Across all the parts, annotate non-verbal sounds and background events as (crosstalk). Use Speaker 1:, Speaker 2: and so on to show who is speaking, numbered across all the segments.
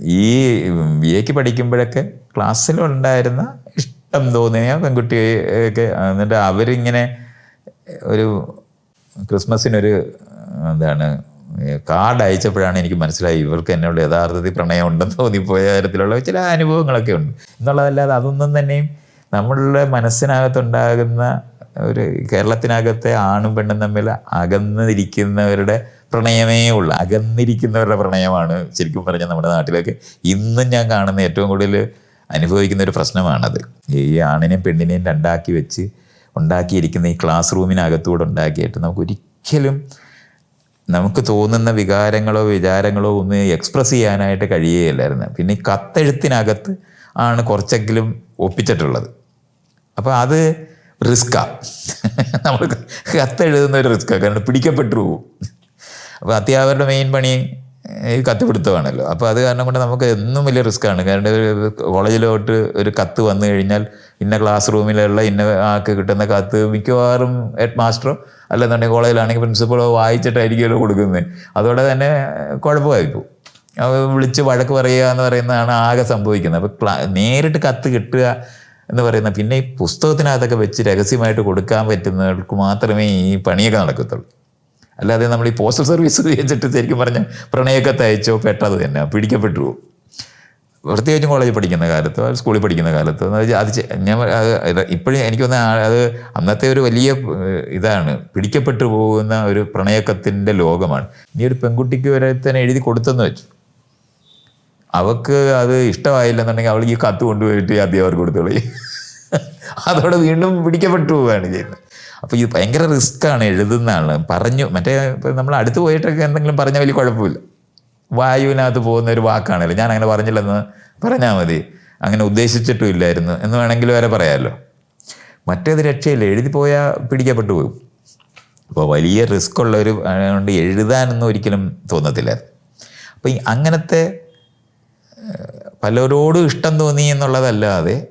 Speaker 1: ഈ ബി എക്ക് പഠിക്കുമ്പോഴൊക്കെ ക്ലാസ്സിലുണ്ടായിരുന്ന ഇഷ്ടം തോന്നിയ പെൺകുട്ടിയൊക്കെ എന്നിട്ട് അവരിങ്ങനെ ഒരു ക്രിസ്മസിനൊരു എന്താണ് കാർഡ് അയച്ചപ്പോഴാണ് എനിക്ക് മനസ്സിലായി ഇവർക്ക് എന്നോട് യഥാർത്ഥത്തിൽ പ്രണയം ഉണ്ടെന്ന് തോന്നിപ്പോയ തരത്തിലുള്ള ചില അനുഭവങ്ങളൊക്കെ ഉണ്ട്. എന്നുള്ളതല്ലാതെ അതൊന്നും തന്നെയും നമ്മളുടെ മനസ്സിനകത്തുണ്ടാകുന്ന ഒരു കേരളത്തിനകത്തെ ആണും പെണ്ണും തമ്മിൽ അകന്നിരിക്കുന്നവരുടെ പ്രണയമേ ഉള്ളു. അകന്നിരിക്കുന്നവരുടെ പ്രണയമാണ് ശരിക്കും പറഞ്ഞാൽ നമ്മുടെ നാട്ടിലൊക്കെ ഇന്നും ഞാൻ കാണുന്ന ഏറ്റവും കൂടുതൽ അനുഭവിക്കുന്ന ഒരു പ്രശ്നമാണത്. ഈ ആണിനെയും പെണ്ണിനെയും രണ്ടാക്കി വെച്ച് ഉണ്ടാക്കിയിരിക്കുന്ന ഈ ക്ലാസ് റൂമിനകത്തൂടെ ഉണ്ടാക്കിയിട്ട് നമുക്ക് ഒരിക്കലും നമുക്ക് തോന്നുന്ന വികാരങ്ങളോ വിചാരങ്ങളോ ഒന്ന് എക്സ്പ്രസ് ചെയ്യാനായിട്ട് കഴിയുകയില്ലായിരുന്നു. പിന്നെ ഈ കത്തെഴുത്തിനകത്ത് ആണ് കുറച്ചെങ്കിലും ഒപ്പിച്ചിട്ടുള്ളത്. അപ്പോൾ അത് റിസ്ക്കാണ് നമ്മൾ കത്തെഴുതുന്ന ഒരു റിസ്ക്കാണ് കാരണം പിടിക്കപ്പെട്ടു പോകും അപ്പോൾ അത്യാവരുടെ മെയിൻ പണി ഈ കത്ത് പിടുത്തമാണല്ലോ അപ്പോൾ അത് കാരണം കൊണ്ട് നമുക്ക് എന്നും വലിയ റിസ്ക്കാണ് കാരണം ഒരു കോളേജിലോട്ട് ഒരു കത്ത് വന്നു കഴിഞ്ഞാൽ ഇന്ന ക്ലാസ് റൂമിലുള്ള ഇന്ന ആൾക്ക് കിട്ടുന്ന കത്ത് മിക്കവാറും ഹെഡ് മാസ്റ്ററോ അല്ലെന്നുണ്ടെങ്കിൽ കോളേജിലാണെങ്കിൽ പ്രിൻസിപ്പളോ വായിച്ചിട്ടായിരിക്കുമല്ലോ കൊടുക്കുന്നത്. അതോടെ തന്നെ കുഴപ്പമായിപ്പോവും അത് വിളിച്ച് വഴക്ക് പറയുക എന്ന് പറയുന്നതാണ് ആകെ സംഭവിക്കുന്നത്. അപ്പോൾ ക്ലാ നേരിട്ട് കത്ത് കിട്ടുക എന്ന് പറയുന്ന പിന്നെ ഈ പുസ്തകത്തിനകത്തൊക്കെ വെച്ച് രഹസ്യമായിട്ട് കൊടുക്കാൻ പറ്റുന്നവർക്ക് മാത്രമേ ഈ പണിയൊക്കെ നടക്കത്തുള്ളൂ. അല്ലാതെ നമ്മൾ ഈ പോസ്റ്റൽ സർവീസ് ഉപയോഗിച്ചിട്ട് ശരിക്കും പറഞ്ഞ പ്രണയമൊക്കെ അയച്ചോ പെട്ടത് തന്നെ പിടിക്കപ്പെട്ടു. പോകും പ്രത്യേകിച്ചും കോളേജിൽ പഠിക്കുന്ന കാലത്തോ സ്കൂളിൽ പഠിക്കുന്ന കാലത്തോ അത് ഞാൻ ഇപ്പോഴും എനിക്ക് തോന്നുന്ന അത് അന്നത്തെ ഒരു വലിയ ഇതാണ്. പിടിക്കപ്പെട്ടു പോകുന്ന ഒരു പ്രണയക്കത്തിന്റെ ലോകമാണ്. നീ ഒരു പെൺകുട്ടിക്ക് വരെ തന്നെ എഴുതി കൊടുത്തെന്ന് വെച്ചു. അവക്ക് അത് ഇഷ്ടമായില്ലെന്നുണ്ടെങ്കിൽ അവൾ ഈ കത്ത് കൊണ്ടുപോയിട്ട് അധ്യാപകർക്ക് കൊടുത്തോളി. (laughs) അതോടെ വീണ്ടും പിടിക്കപ്പെട്ടു പോവുകയാണ് ചെയ്യുന്നത്. അപ്പോൾ ഇത് ഭയങ്കര റിസ്ക്കാണ് ആൾ പറഞ്ഞു മറ്റേ നമ്മൾ അടുത്ത് പോയിട്ടൊക്കെ എന്തെങ്കിലും പറഞ്ഞാൽ വലിയ കുഴപ്പമില്ല. വായുവിനകത്ത് പോകുന്ന ഒരു വാക്കാണല്ലോ. ഞാൻ അങ്ങനെ പറഞ്ഞില്ലെന്ന് പറഞ്ഞാൽ മതി. അങ്ങനെ ഉദ്ദേശിച്ചിട്ടും ഇല്ലായിരുന്നു എന്ന് വേണമെങ്കിൽ വരെ പറയാമല്ലോ മറ്റേത് രക്ഷയില്ല. എഴുതി പോയാൽ പിടിക്കപ്പെട്ടു പോകും അപ്പോൾ വലിയ റിസ്ക് ഉള്ളൊരു കൊണ്ട് എഴുതാനൊന്നും ഒരിക്കലും തോന്നത്തില്ലായിരുന്നു അപ്പം അങ്ങനത്തെ പലരോടും ഇഷ്ടം തോന്നി എന്നുള്ളതല്ലാതെ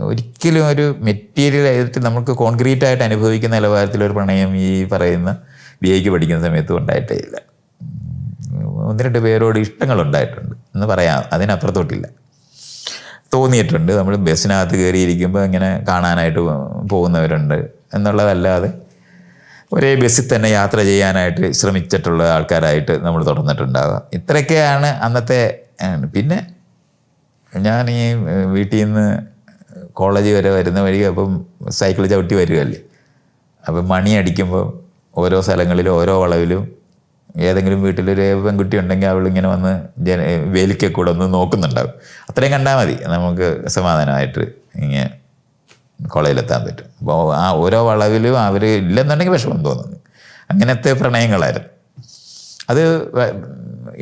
Speaker 1: ഒരിക്കലും ഒരു മെറ്റീരിയൽ ആയിട്ട് നമുക്ക് കോൺക്രീറ്റ് ആയിട്ട് അനുഭവിക്കുന്ന നിലവാരത്തിലൊരു പ്രണയം ഈ പറയുന്ന ബി എക്ക് പഠിക്കുന്ന സമയത്തും ഉണ്ടായിട്ടേ ഇല്ല ഒന്ന് രണ്ട് പേരോട് ഇഷ്ടങ്ങൾ ഉണ്ടായിട്ടുണ്ട് എന്ന് പറയാം. അതിനപ്പുറത്തോട്ടില്ല. തോന്നിയിട്ടുണ്ട്. നമ്മൾ ബസ്സിനകത്ത് കയറിയിരിക്കുമ്പോൾ ഇങ്ങനെ കാണാനായിട്ട് പോകുന്നവരുണ്ട് എന്നുള്ളതല്ലാതെ ഒരേ ബസ്സിൽ തന്നെ യാത്ര ചെയ്യാനായിട്ട് ശ്രമിച്ചിട്ടുള്ള ആൾക്കാരായിട്ട് നമ്മൾ തുടർന്നിട്ടുണ്ടാവുക ഇത്രയൊക്കെയാണ് അന്നത്തെ പിന്നെ ഞാൻ ഈ വീട്ടിൽ നിന്ന് കോളേജ് വരെ വരുന്ന വഴി അപ്പം സൈക്കിൾ ചവിട്ടി വരികയല്ലേ അപ്പം മണി അടിക്കുമ്പോൾ ഓരോ സ്ഥലങ്ങളിലും ഓരോ വളവിലും ഏതെങ്കിലും വീട്ടിലൊരു പെൺകുട്ടി ഉണ്ടെങ്കിൽ അവളിങ്ങനെ വന്ന് ജന വേലിക്ക കൂടെ ഒന്ന് നോക്കുന്നുണ്ടാവും. അത്രയും കണ്ടാൽ മതി. നമുക്ക് സമാധാനമായിട്ട് ഇങ്ങനെ കോളേജിലെത്താൻ പറ്റും. അപ്പോൾ ആ ഓരോ വളവിലും അവർ ഇല്ലെന്നുണ്ടെങ്കിൽ വിഷമം തോന്നുന്നു അങ്ങനത്തെ പ്രണയങ്ങളായിരുന്നു. അത്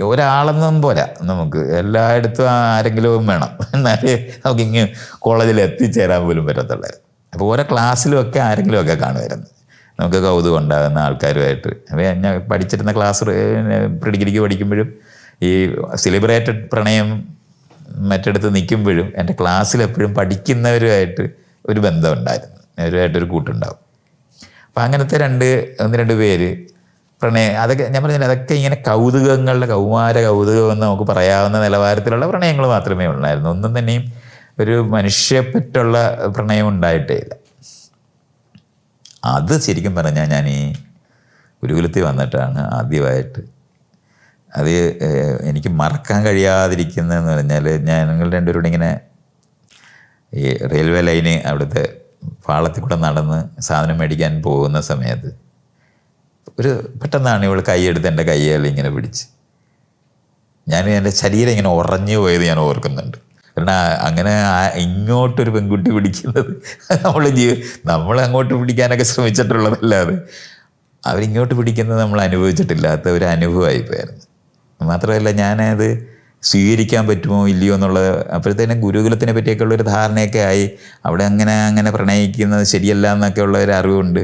Speaker 1: ഒരാളെന്നും പോരാ. നമുക്ക് എല്ലായിടത്തും ആരെങ്കിലും വേണം. എന്നാലേ നമുക്ക് ഇങ്ങ് കോളേജിൽ എത്തിച്ചേരാൻ പോലും പറ്റത്തുള്ളൂ. അപ്പോൾ ഓരോ ആരെങ്കിലും ഒക്കെ കാണുമായിരുന്നു. നമുക്ക് കൗതുകം ഉണ്ടാകുന്ന ആൾക്കാരുമായിട്ട്. അപ്പോൾ ഞാൻ പഠിച്ചിരുന്ന ക്ലാസ് പ്രിഡിഗ്രിക്ക് പഠിക്കുമ്പോഴും ഈ സെലിബ്രേറ്റഡ് പ്രണയം മറ്റിടത്ത് നിൽക്കുമ്പോഴും എന്റെ ക്ലാസ്സിൽ എപ്പോഴും പഠിക്കുന്നവരുമായിട്ട് ഒരു ബന്ധമുണ്ടായിരുന്നു അവരുമായിട്ടൊരു കൂട്ടുണ്ടാവും. അപ്പം അങ്ങനത്തെ രണ്ട് ഒന്ന് രണ്ട് പേര് പ്രണയം അതൊക്കെ ഞാൻ പറഞ്ഞില്ല അതൊക്കെ ഇങ്ങനെ കൗതുകങ്ങളുടെ കൗമാര കൗതുകം എന്ന് നമുക്ക് പറയാവുന്ന നിലവാരത്തിലുള്ള പ്രണയങ്ങൾ മാത്രമേ ഉള്ളായിരുന്നു. ഒന്നും തന്നെയും ഒരു മനുഷ്യപ്പറ്റുള്ള പ്രണയം ഉണ്ടായിട്ടേ ഇല്ല. അത് ശരിക്കും പറഞ്ഞാൽ ഞാൻ ഈ ഗുരുകുലത്തിൽ വന്നിട്ടാണ് ആദ്യമായിട്ട്. അത് എനിക്ക് മറക്കാൻ കഴിയാതിരിക്കുന്നതെന്ന് പറഞ്ഞാൽ ഞാൻ ഞങ്ങൾ രണ്ടുപേരോട് ഇങ്ങനെ ഈ റെയിൽവേ ലൈന് അവിടുത്തെ പാളത്തിൽ കൂടെ നടന്ന് സാധനം മേടിക്കാൻ പോകുന്ന സമയത്ത് ഒരു പെട്ടെന്നാണ് ഇവൾ കൈയെടുത്ത് എന്റെ കൈയ്യാൽ ഇങ്ങനെ പിടിച്ച്. ഞാൻ എന്റെ ശരീരം ഇങ്ങനെ ഉറഞ്ഞു പോയത് ഞാൻ ഓർക്കുന്നുണ്ട്. കാരണം അങ്ങനെ ഇങ്ങോട്ടൊരു പെൺകുട്ടി പിടിക്കുന്നത് നമ്മൾ ജീ നമ്മൾ അങ്ങോട്ട് പിടിക്കാനൊക്കെ ശ്രമിച്ചിട്ടുള്ളതല്ലാതെ അവരിങ്ങോട്ട് പിടിക്കുന്നത് നമ്മൾ അനുഭവിച്ചിട്ടില്ലാത്ത ഒരു അനുഭവമായി പോയായിരുന്നു മാത്രമല്ല ഞാനത് സ്വീകരിക്കാൻ പറ്റുമോ ഇല്ലയോ എന്നുള്ളത് അപ്പോഴത്തേനും ഗുരുകുലത്തിനെ പറ്റിയൊക്കെ ഉള്ളൊരു ധാരണയൊക്കെ ആയി. അവിടെ അങ്ങനെ അങ്ങനെ പ്രണയിക്കുന്നത് ശരിയല്ല എന്നൊക്കെ ഉള്ള ഒരു അറിവുണ്ട്.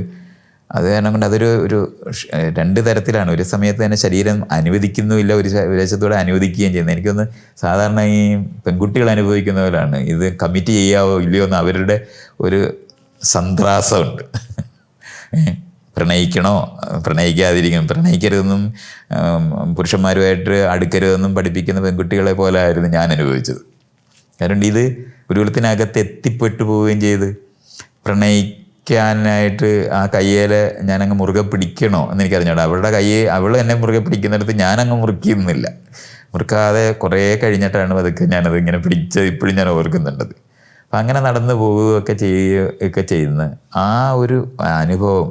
Speaker 1: അത് കാരണം കൊണ്ട് അതൊരു ഒരു രണ്ട് തരത്തിലാണ്. ഒരു സമയത്ത് തന്നെ ശരീരം അനുവദിക്കുന്നുമില്ല ഒരു വിദേശത്തോടെ അനുവദിക്കുകയും ചെയ്യുന്നത്. എനിക്കൊന്ന് സാധാരണ ഈ പെൺകുട്ടികൾ അനുഭവിക്കുന്ന പോലെയാണ് ഇത് കമ്മിറ്റ് ചെയ്യാവോ ഇല്ലയോ എന്ന് അവരുടെ ഒരു സന്ത്രാസമുണ്ട്. പ്രണയിക്കണോ? പ്രണയിക്കാതിരിക്കണം പ്രണയിക്കരുതെന്നും പുരുഷന്മാരുമായിട്ട് അടുക്കരുതെന്നും പഠിപ്പിക്കുന്ന പെൺകുട്ടികളെ പോലെ ആയിരുന്നു ഞാൻ അനുഭവിച്ചത്. കാരണം ഇത് ഗുരുകുലത്തിനകത്ത് എത്തിപ്പെട്ടു പോവുകയും ചെയ്ത് പ്രണയിക്കാനായിട്ട് ആ കയ്യേലെ ഞാനങ്ങ് മുറുകെ പിടിക്കണോ എന്ന് എനിക്കറിഞ്ഞോടാ അവളുടെ കയ്യെ അവൾ എന്നെ മുറുകെ പിടിക്കുന്നിടത്ത് ഞാനങ്ങ് മുറുക്കിയിരുന്നില്ല. മുറുക്കാതെ കുറേ കഴിഞ്ഞിട്ടാണ് പതുക്കെ ഞാനത് ഇങ്ങനെ പിടിച്ചത് ഇപ്പോഴും ഞാൻ ഓർക്കുന്നുണ്ടത് അപ്പം അങ്ങനെ നടന്നു പോവുകയൊക്കെ ചെയ്യുകയൊക്കെ ചെയ്യുന്ന ആ ഒരു അനുഭവം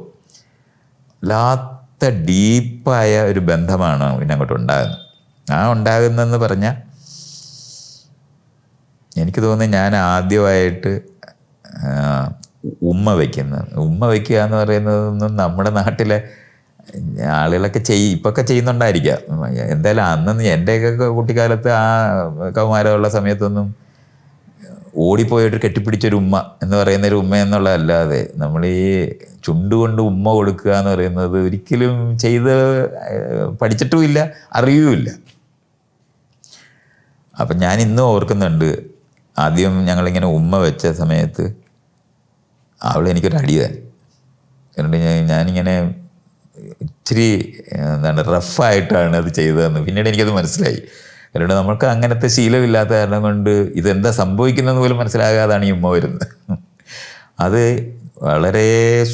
Speaker 1: വല്ലാത്ത ഡീപ്പായ ഒരു ബന്ധമാണ് പിന്നെ അങ്ങോട്ട് ഉണ്ടാകുന്നത്. ആ ഉണ്ടാകുന്നതെന്ന് പറഞ്ഞാൽ എനിക്ക് തോന്നുന്നു ഞാൻ ആദ്യമായിട്ട് ഉമ്മ വയ്ക്കുന്നത് ഉമ്മ വയ്ക്കുക എന്ന് പറയുന്നതൊന്നും നമ്മുടെ നാട്ടിലെ ആളുകളൊക്കെ ചെയ്യും ഇപ്പൊക്കെ ചെയ്യുന്നുണ്ടായിരിക്കാം. എന്തായാലും അന്നൊന്നും എന്റെയൊക്കെ കുട്ടിക്കാലത്ത് ആ കൗമാരമുള്ള സമയത്തൊന്നും ഓടിപ്പോയിട്ട് കെട്ടിപ്പിടിച്ചൊരു ഉമ്മ എന്ന് പറയുന്ന ഒരു ഉമ്മ എന്നുള്ളതല്ലാതെ നമ്മൾ ഈ ചുണ്ടുകൊണ്ട് ഉമ്മ കൊടുക്കുക എന്ന് പറയുന്നത് ഒരിക്കലും ചെയ്ത് പഠിച്ചിട്ടുമില്ല അറിയുമില്ല. അപ്പം ഞാൻ ഇന്നും ഓർക്കുന്നുണ്ട് ആദ്യം ഞങ്ങളിങ്ങനെ ഉമ്മ വെച്ച സമയത്ത് അവൾ എനിക്കൊരു അടി തന്നെ. എന്നിട്ട് ഞാൻ ഞാനിങ്ങനെ ഇച്ചിരി എന്താണ് റഫായിട്ടാണ് അത് ചെയ്തതെന്ന് പിന്നീട് എനിക്കത് മനസ്സിലായി. കാരണം നമ്മൾക്ക് അങ്ങനത്തെ ശീലമില്ലാത്ത കാരണം കൊണ്ട് ഇതെന്താ സംഭവിക്കുന്നതെന്ന് പോലും മനസ്സിലാകാതാണ് ഈ ഉമ്മ വരുന്നത്. അത് വളരെ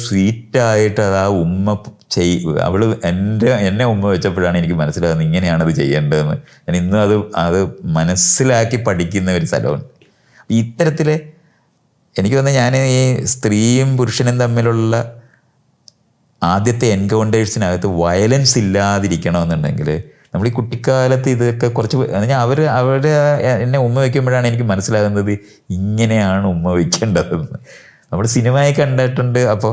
Speaker 1: സ്വീറ്റായിട്ട് അത് ആ ഉമ്മ ചെയ് അവൾ എന്റെ എന്നെ ഉമ്മ വെച്ചപ്പോഴാണ് എനിക്ക് മനസ്സിലാകുന്നത് ഇങ്ങനെയാണത് ചെയ്യേണ്ടതെന്ന്. ഞാൻ ഇന്നും അത് അത് മനസ്സിലാക്കി പഠിക്കുന്ന ഒരു സ്ഥലമുണ്ട്. അപ്പം ഇത്തരത്തിലെ എനിക്ക് തോന്നുന്നത് ഞാൻ ഈ സ്ത്രീയും പുരുഷനും തമ്മിലുള്ള ആദ്യത്തെ എൻകൗണ്ടേഴ്സിനകത്ത് വയലൻസ് ഇല്ലാതിരിക്കണമെന്നുണ്ടെങ്കിൽ നമ്മൾ ഈ കുട്ടിക്കാലത്ത് ഇതൊക്കെ കുറച്ച് ഞാൻ അവർ അവരുടെ എന്നെ ഉമ്മ വയ്ക്കുമ്പോഴാണ് എനിക്ക് മനസ്സിലാകുന്നത് ഇങ്ങനെയാണ് ഉമ്മ വയ്ക്കേണ്ടതെന്ന്. നമ്മൾ സിനിമയിൽ കണ്ടിട്ടുണ്ട്. അപ്പോൾ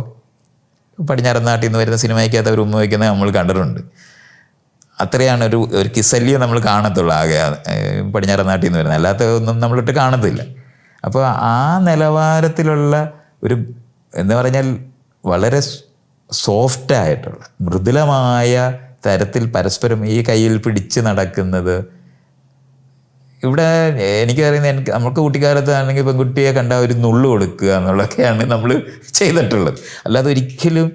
Speaker 1: പടിഞ്ഞാറൻ നാട്ടിൽ നിന്ന് വരുന്ന സിനിമയ്ക്കകത്ത് അവർ ഉമ്മ വയ്ക്കുന്നത് നമ്മൾ കണ്ടിട്ടുണ്ട്. അത്രയാണ് ഒരു ഒരു കിസല്യം നമ്മൾ കാണത്തുള്ളൂ ആകെ പടിഞ്ഞാറൻ നാട്ടിൽ നിന്ന് വരുന്നത്. അല്ലാത്ത ഒന്നും നമ്മളിട്ട് കാണത്തില്ല. അപ്പോൾ ആ നിലവാരത്തിലുള്ള ഒരു എന്ന് പറഞ്ഞാൽ വളരെ സോഫ്റ്റ് ആയിട്ടുള്ള മൃദുലമായ തരത്തിൽ പരസ്പരം ഈ കയ്യിൽ പിടിച്ച് നടക്കുന്നത്. ഇവിടെ എനിക്കറിയുന്ന എനിക്ക് നമുക്ക് കുട്ടിക്കാലത്താണെങ്കിൽ പെൺകുട്ടിയെ കണ്ട ഒരു നുള്ളു കൊടുക്കുക എന്നുള്ളതൊക്കെയാണ് നമ്മൾ ചെയ്തിട്ടുള്ളത്. അല്ലാതെ ഒരിക്കലും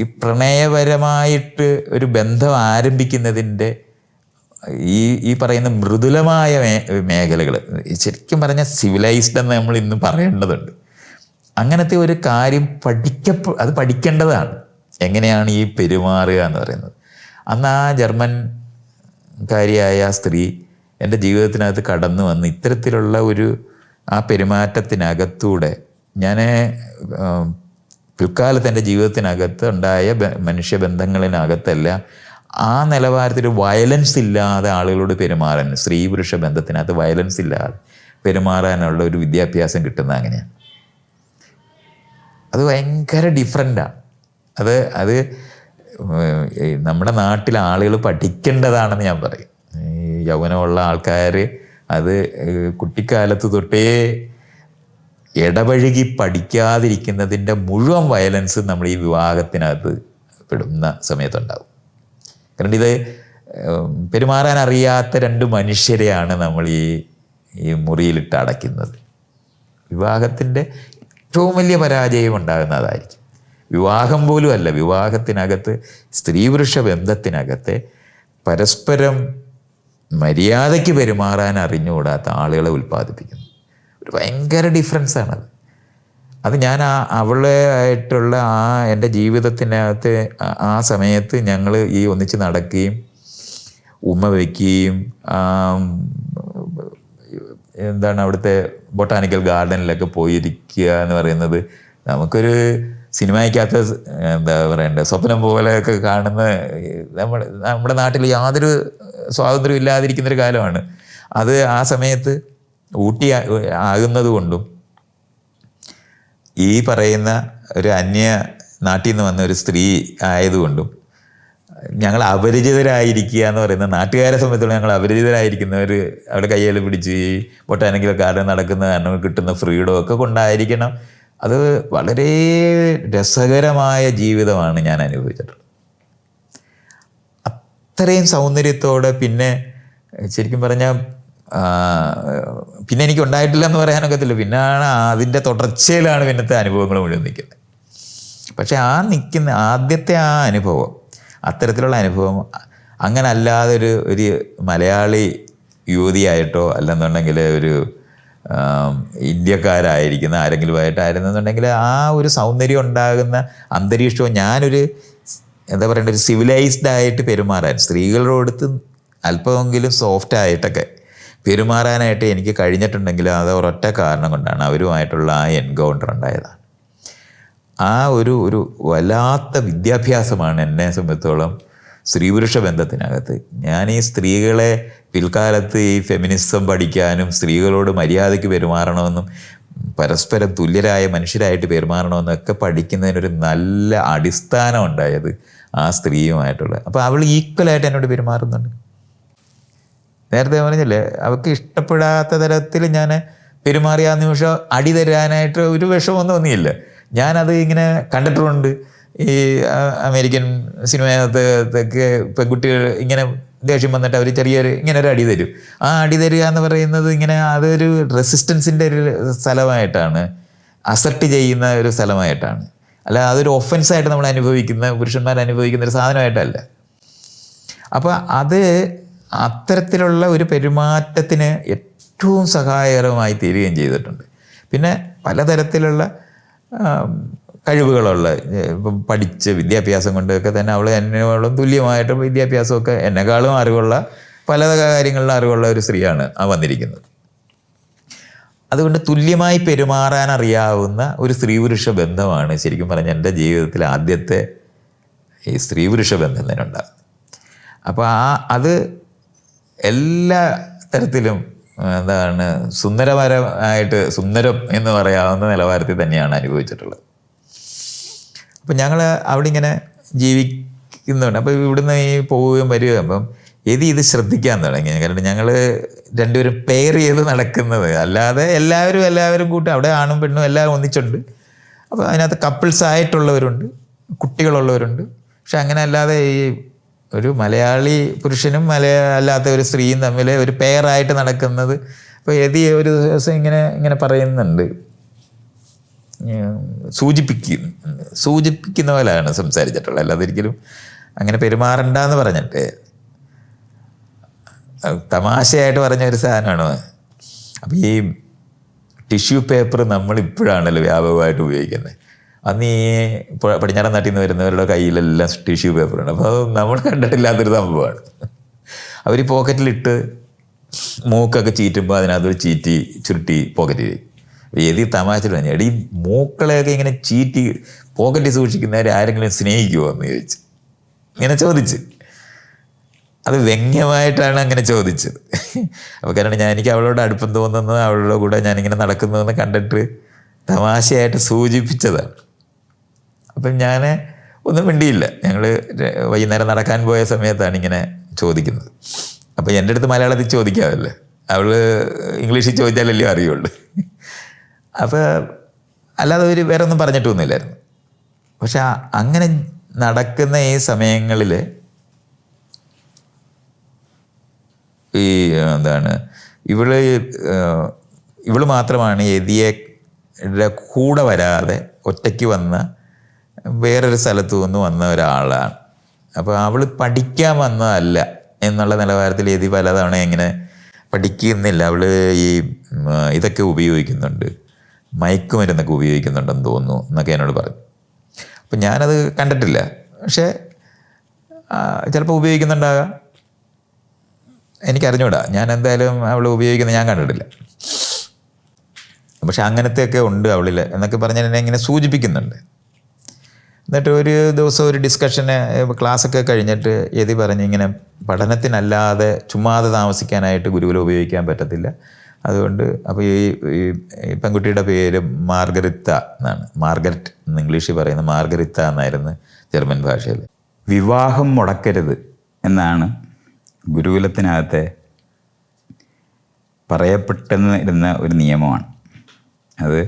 Speaker 1: ഈ പ്രണയപരമായിട്ട് ഒരു ബന്ധം ആരംഭിക്കുന്നതിന്റെ ഈ ഈ പറയുന്ന മൃദുലമായ മേ മേഖലകൾ ശരിക്കും പറഞ്ഞാൽ സിവിലൈസ്ഡ് എന്ന് നമ്മൾ ഇന്ന് പറയേണ്ടതുണ്ട്. അങ്ങനത്തെ ഒരു കാര്യം പഠിക്ക അത് പഠിക്കേണ്ടതാണ്. എങ്ങനെയാണ് ഈ പെരുമാറുക എന്ന് പറയുന്നത്. അന്ന് ആ ജർമ്മൻ കാരിയായ ആ സ്ത്രീ എന്റെ ജീവിതത്തിനകത്ത് കടന്നു വന്ന് ഇത്തരത്തിലുള്ള ഒരു ആ പെരുമാറ്റത്തിനകത്തൂടെ ഞാൻ പിൽക്കാലത്ത് എന്റെ ജീവിതത്തിനകത്ത് ഉണ്ടായ മനുഷ്യബന്ധങ്ങളിനകത്തല്ല ആ നിലവാരത്തിൽ വയലൻസ് ഇല്ലാതെ ആളുകളോട് പെരുമാറാൻ സ്ത്രീ പുരുഷ ബന്ധത്തിനകത്ത് വയലൻസ് ഇല്ലാതെ പെരുമാറാനുള്ള ഒരു വിദ്യാഭ്യാസം കിട്ടുന്ന അങ്ങനെയാണ് അത് ഭയങ്കര ഡിഫറെന്റാണ് അത് അത് നമ്മുടെ നാട്ടിലെ ആളുകൾ പഠിക്കേണ്ടതാണെന്ന് ഞാൻ പറയും. യൗവനമുള്ള ആൾക്കാർ അത് കുട്ടിക്കാലത്ത് തൊട്ടേ ഇടപഴകി പഠിക്കാതിരിക്കുന്നതിന്റെ മുഴുവൻ വയലൻസ് നമ്മൾ ഈ വിവാഹത്തിനകത്ത് പെടുന്ന സമയത്തുണ്ടാവും. കാരണം ഇത് പെരുമാറാൻ അറിയാത്ത രണ്ട് മനുഷ്യരെയാണ് നമ്മൾ ഈ ഈ മുറിയിലിട്ട് അടയ്ക്കുന്നത്. വിവാഹത്തിന്റെ ഏറ്റവും വലിയ പരാജയം ഉണ്ടാകുന്നതായിരിക്കും. വിവാഹം പോലും അല്ല വിവാഹത്തിനകത്ത് സ്ത്രീ പുരുഷ ബന്ധത്തിനകത്തെ പരസ്പരം മര്യാദയ്ക്ക് പെരുമാറാൻ അറിഞ്ഞുകൂടാത്ത ആളുകളെ ഉൽപ്പാദിപ്പിക്കുന്നു. ഒരു ഭയങ്കര ഡിഫറൻസ് ആണത്. അത് ഞാൻ ആ അവളെ ആയിട്ടുള്ള ആ എന്റെ ജീവിതത്തിനകത്ത് ആ- സമയത്ത് ഞങ്ങൾ ഈ ഒന്നിച്ച് നടക്കുകയും ഉമ്മ വയ്ക്കുകയും എന്താണ് അവിടുത്തെ ബൊട്ടാനിക്കൽ ഗാർഡനിലൊക്കെ പോയിരിക്കുക എന്ന് പറയുന്നത് നമുക്കൊരു സിനിമയ്ക്കകത്ത് എന്താ പറയണ്ടേ സ്വപ്നം പോലെയൊക്കെ കാണുന്ന നമ്മുടെ നമ്മുടെ നാട്ടിൽ യാതൊരു സ്വാതന്ത്ര്യം ഇല്ലാതിരിക്കുന്നൊരു കാലമാണ്. അത് ആ സമയത്ത് ഊട്ടി ആകുന്നത് കൊണ്ടും ഈ പറയുന്ന ഒരു അന്യ നാട്ടിൽ നിന്ന് വന്ന ഒരു സ്ത്രീ ആയതുകൊണ്ടും ഞങ്ങൾ അപരിചിതരായിരിക്കുക എന്ന് പറയുന്ന നാട്ടുകാരെ സംബന്ധിച്ചോളം ഞങ്ങൾ അപരിചിതരായിരിക്കുന്നവർ അവിടെ കയ്യിൽ പിടിച്ച് ഈ ബൊട്ടാനിക്കൽ ഗാർഡൻ നടക്കുന്ന കാരണം കിട്ടുന്ന ഫ്രീഡം ഒക്കെ കൊണ്ടായിരിക്കണം. അത് വളരെ രസകരമായ ജീവിതമാണ് ഞാൻ അനുഭവിച്ചിട്ടുള്ളത്. അത്രയും സൗന്ദര്യത്തോടെ പിന്നെ ശരിക്കും പറഞ്ഞാൽ പിന്നെ എനിക്ക് ഉണ്ടായിട്ടില്ല എന്ന് പറയാനൊക്കത്തില്ല പിന്നാണ് അതിന്റെ തുടർച്ചയിലാണ് പിന്നത്തെ അനുഭവങ്ങൾ മുഴുവൻ നിൽക്കുന്നത്. പക്ഷെ ആ നിൽക്കുന്ന ആദ്യത്തെ ആ അനുഭവം അത്തരത്തിലുള്ള അനുഭവം അങ്ങനെ അല്ലാതെ ഒരു ഒരു മലയാളി യുവതിയായിട്ടോ അല്ലെന്നുണ്ടെങ്കിൽ ഒരു ഇന്ത്യക്കാരായിരിക്കുന്ന ആരെങ്കിലും ആയിട്ടായിരുന്നെന്നുണ്ടെങ്കിൽ ആ ഒരു സൗന്ദര്യം ഉണ്ടാകുന്ന അന്തരീക്ഷവും ഞാനൊരു എന്താ പറയേണ്ട ഒരു സിവിലൈസ്ഡ് ആയിട്ട് പെരുമാറാൻ സ്ത്രീകളോടത്ത് അല്പമെങ്കിലും സോഫ്റ്റ് ആയിട്ടൊക്കെ പെരുമാറാനായിട്ട് എനിക്ക് കഴിഞ്ഞിട്ടുണ്ടെങ്കിൽ അത് ഒരൊറ്റ കാരണം കൊണ്ടാണ് അവരുമായിട്ടുള്ള ആ എൻകൗണ്ടർ ഉണ്ടായതാണ് ആ ഒരു ഒരു വല്ലാത്ത വിദ്യാഭ്യാസമാണ് എന്നെ സംബന്ധിച്ചോളം സ്ത്രീപുരുഷ ബന്ധത്തിനകത്ത്. ഞാൻ ഈ സ്ത്രീകളെ പിൽക്കാലത്ത് ഈ ഫെമിനിസം പഠിക്കാനും സ്ത്രീകളോട് മര്യാദയ്ക്ക് പെരുമാറണമെന്നും പരസ്പരം തുല്യരായ മനുഷ്യരായിട്ട് പെരുമാറണമെന്നൊക്കെ പഠിക്കുന്നതിനൊരു നല്ല അടിസ്ഥാനം ഉണ്ടായത് ആ സ്ത്രീയുമായിട്ടുള്ള. അപ്പോൾ അവൾ ഈക്വലായിട്ട് എന്നോട് പെരുമാറുന്നുണ്ട്. നേരത്തെ പറഞ്ഞില്ലേ അവൾക്ക് ഇഷ്ടപ്പെടാത്ത തരത്തിൽ ഞാൻ പെരുമാറിയ നിമിഷം അടി തരാനായിട്ട് ഒരു വിഷമം തോന്നിയില്ല. ഞാനത് ഇങ്ങനെ കണ്ടിട്ടുമുണ്ട്. ഈ അമേരിക്കൻ സിനിമയൊക്കെ പെൺകുട്ടികൾ ഇങ്ങനെ ദേഷ്യം വന്നിട്ട് അവർ ചെറിയൊരു ഇങ്ങനെ ഒരു അടി തരും. ആ അടി തരിക എന്ന് പറയുന്നത് ഇങ്ങനെ അതൊരു റെസിസ്റ്റൻസിന്റെ ഒരു സ്ഥലമായിട്ടാണ്. അസെപ്റ്റ് ചെയ്യുന്ന ഒരു സ്ഥലമായിട്ടാണ്. അല്ല അതൊരു ഒഫൻസായിട്ട് നമ്മൾ അനുഭവിക്കുന്ന പുരുഷന്മാർ അനുഭവിക്കുന്ന ഒരു സാധനമായിട്ടല്ല. അപ്പോൾ അത് അത്തരത്തിലുള്ള ഒരു പെരുമാറ്റത്തിന് ഏറ്റവും സഹായകരമായി തീരുകയും ചെയ്തിട്ടുണ്ട്. പിന്നെ പലതരത്തിലുള്ള കഴിവുകളുള്ള ഇപ്പം പഠിച്ച് വിദ്യാഭ്യാസം കൊണ്ടൊക്കെ തന്നെ അവൾ എന്നോളം തുല്യമായിട്ട് വിദ്യാഭ്യാസമൊക്കെ എന്നെക്കാളും അറിവുള്ള പല കാര്യങ്ങളിലും അറിവുള്ള ഒരു സ്ത്രീയാണ് ആ വന്നിരിക്കുന്നത്. അതുകൊണ്ട് തുല്യമായി പെരുമാറാൻ അറിയാവുന്ന ഒരു സ്ത്രീ പുരുഷ ബന്ധമാണ് ശരിക്കും പറഞ്ഞാൽ എന്റെ ജീവിതത്തിൽ ആദ്യത്തെ ഈ സ്ത്രീ പുരുഷ ബന്ധം തന്നെ ഉണ്ടാകുന്നത്. അപ്പോൾ ആ അത് എല്ലാ തരത്തിലും എന്താണ് സുന്ദരപരമായിട്ട് സുന്ദരം എന്ന് പറയാവുന്ന നിലവാരത്തിൽ തന്നെയാണ് അനുഭവിച്ചിട്ടുള്ളത്. അപ്പം ഞങ്ങൾ അവിടെ ഇങ്ങനെ ജീവിക്കുന്നുണ്ട്. അപ്പോൾ ഇവിടുന്ന് ഈ പോവുകയും വരികയും അപ്പം ഇത് ഇത് ശ്രദ്ധിക്കാൻ തുടങ്ങി. കാരണം ഞങ്ങൾ രണ്ടുപേരും പെയർ ചെയ്ത് നടക്കുന്നത്. അല്ലാതെ എല്ലാവരും എല്ലാവരും കൂട്ടി അവിടെ ആണും പെണ്ണും എല്ലാവരും ഒന്നിച്ചുണ്ട്. അപ്പോൾ അതിനകത്ത് കപ്പിൾസ് ആയിട്ടുള്ളവരുണ്ട് കുട്ടികളുള്ളവരുണ്ട്. പക്ഷെ അങ്ങനെ അല്ലാതെ ഈ ഒരു മലയാളി പുരുഷനും മലയാള അല്ലാത്ത ഒരു സ്ത്രീയും തമ്മിൽ ഒരു പെയറായിട്ട് നടക്കുന്നത്. അപ്പോൾ എതി ഒരു ദിവസം ഇങ്ങനെ ഇങ്ങനെ പറയുന്നുണ്ട്. സൂചിപ്പിക്കും സൂചിപ്പിക്കുന്ന. പോലെയാണ് സംസാരിച്ചിട്ടുള്ളത്. അല്ലാതെ ഒരിക്കലും അങ്ങനെ പെരുമാറണ്ട എന്ന് പറഞ്ഞിട്ട് തമാശയായിട്ട് പറഞ്ഞ ഒരു സാധനമാണ് അപ്പോൾ ഈ ടിഷ്യൂ പേപ്പർ നമ്മൾ ഇപ്പോഴാണല്ലോ വ്യാപകമായിട്ട് ഉപയോഗിക്കുന്നത്. അന്ന് ഈ പടിഞ്ഞാറൻ നാട്ടിൽ നിന്ന് വരുന്നവരുടെ കയ്യിലെല്ലാം ടിഷ്യൂ പേപ്പറാണ് അപ്പോൾ അത് നമ്മൾ കണ്ടിട്ടില്ലാത്തൊരു സംഭവമാണ് അവർ പോക്കറ്റിലിട്ട് മൂക്കൊക്കെ ചീറ്റുമ്പോൾ അതിനകത്തൊരു ചീറ്റി ചുരുട്ടി പോക്കറ്റിൽ വയ്ക്കും ഏത് തമാശ പറഞ്ഞു എടീ മൂക്കളെയൊക്കെ ഇങ്ങനെ ചീറ്റി പോക്കറ്റിൽ സൂക്ഷിക്കുന്നവരെ ആരെങ്കിലും സ്നേഹിക്കുമോ എന്ന് ചോദിച്ചു. ഇങ്ങനെ ചോദിച്ച്. അത് വ്യംഗ്യമായിട്ടാണ് അങ്ങനെ ചോദിച്ചത്. അപ്പോൾ കാരണം ഞാൻ എനിക്ക് അവളോട് അടുപ്പം തോന്നുന്നത് അവളുടെ കൂടെ ഞാനിങ്ങനെ നടക്കുന്നതെന്ന് കണ്ടിട്ട് തമാശയായിട്ട് സൂചിപ്പിച്ചതാണ്. അപ്പം ഞാൻ ഒന്നും മിണ്ടിയില്ല. ഞങ്ങൾ വൈകുന്നേരം നടക്കാൻ പോയ സമയത്താണ് ഇങ്ങനെ ചോദിക്കുന്നത്. അപ്പോൾ എന്റെ അടുത്ത് മലയാളത്തിൽ ചോദിക്കാമല്ലേ അവൾ ഇംഗ്ലീഷിൽ ചോദിച്ചാലല്ലേ അറിയുള്ളൂ. അപ്പോൾ അല്ലാതെ ഒരു വേറെ ഒന്നും പറഞ്ഞിട്ടൊന്നുമില്ലായിരുന്നു. പക്ഷെ അങ്ങനെ നടക്കുന്ന ഈ സമയങ്ങളിൽ ഈ എന്താണ് ഇവൾ ഇവൾ മാത്രമാണ് എതിയെ കൂടെ വരാതെ ഒറ്റയ്ക്ക് വന്ന വേറൊരു സ്ഥലത്തു നിന്ന് വന്ന ഒരാളാണ്. അപ്പോൾ അവൾ പഠിക്കാൻ വന്നതല്ല എന്നുള്ള നിലവാരത്തിൽ എതി പലതവണ ഇങ്ങനെ പഠിക്കുന്നില്ല. അവൾ ഈ ഇതൊക്കെ ഉപയോഗിക്കുന്നുണ്ട്. മയക്കുമരുന്നൊക്കെ ഉപയോഗിക്കുന്നുണ്ടെന്ന് തോന്നുന്നു എന്നൊക്കെ എന്നോട് പറഞ്ഞു. അപ്പം ഞാനത് കണ്ടിട്ടില്ല. പക്ഷേ ചിലപ്പോൾ ഉപയോഗിക്കുന്നുണ്ടാകാം. എനിക്കറിഞ്ഞൂടാ. ഞാൻ എന്തായാലും അവൾ ഉപയോഗിക്കുന്നത് ഞാൻ കണ്ടിട്ടില്ല. പക്ഷെ അങ്ങനത്തെയൊക്കെ ഉണ്ട് അവളിൽ എന്നൊക്കെ പറഞ്ഞ് എന്നെ ഇങ്ങനെ സൂചിപ്പിക്കുന്നുണ്ട്. എന്നിട്ട് ഒരു ദിവസം ഒരു ഡിസ്കഷന് ക്ലാസ്സൊക്കെ കഴിഞ്ഞിട്ട് എതി പറഞ്ഞു ഇങ്ങനെ പഠനത്തിനല്ലാതെ ചുമ്മാതെ താമസിക്കാനായിട്ട് ഗുരുകുലം ഉപയോഗിക്കാൻ പറ്റത്തില്ല. അതുകൊണ്ട് അപ്പോൾ ഈ പെൺകുട്ടിയുടെ പേര് മാർഗരിത്ത എന്നാണ്. മാർഗരറ്റ് എന്ന് ഇംഗ്ലീഷിൽ പറയുന്ന മാർഗരിത്ത എന്നായിരുന്നു ജർമ്മൻ ഭാഷയിൽ.
Speaker 2: വിവാഹം മുടക്കരുത് എന്നാണ് ഗുരുകുലത്തിനകത്തെ പറയപ്പെട്ടിരുന്ന ഒരു നിയമമാണ്. അത്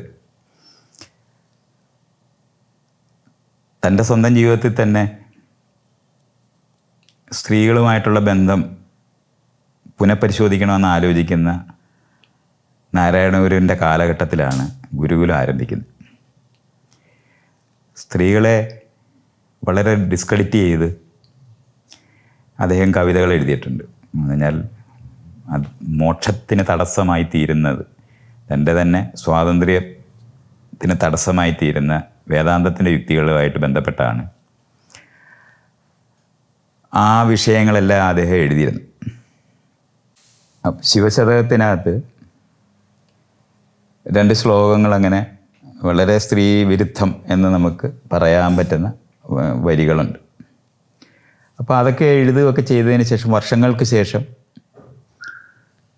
Speaker 2: തന്റെ സ്വന്തം ജീവിതത്തിൽ തന്നെ സ്ത്രീകളുമായിട്ടുള്ള ബന്ധം പുനഃപരിശോധിക്കണമെന്ന് ആലോചിക്കുന്ന നാരായണഗുരുവിന്റെ കാലഘട്ടത്തിലാണ് ഗുരുകുലം ആരംഭിക്കുന്നത്. സ്ത്രീകളെ വളരെ ഡിസ്ക്രെഡിറ്റ് ചെയ്ത് അദ്ദേഹം കവിതകൾ എഴുതിയിട്ടുണ്ട്. എന്ന് പറഞ്ഞാൽ അത് മോക്ഷത്തിന് തടസ്സമായി തീരുന്നത് തന്റെ തന്നെ സ്വാതന്ത്ര്യത്തിന് തടസ്സമായി തീരുന്ന വേദാന്തത്തിന്റെ യുക്തികളുമായിട്ട് ബന്ധപ്പെട്ടാണ്. ആ വിഷയങ്ങളെല്ലാം അദ്ദേഹം എഴുതിയിരുന്നു. ശിവശതകത്തിനകത്ത് രണ്ട് ശ്ലോകങ്ങൾ അങ്ങനെ വളരെ സ്ത്രീ വിരുദ്ധം എന്ന് നമുക്ക് പറയാൻ പറ്റുന്ന വരികളുണ്ട്. അപ്പോൾ അതൊക്കെ എഴുതുകയൊക്കെ ചെയ്തതിന് ശേഷം വർഷങ്ങൾക്ക് ശേഷം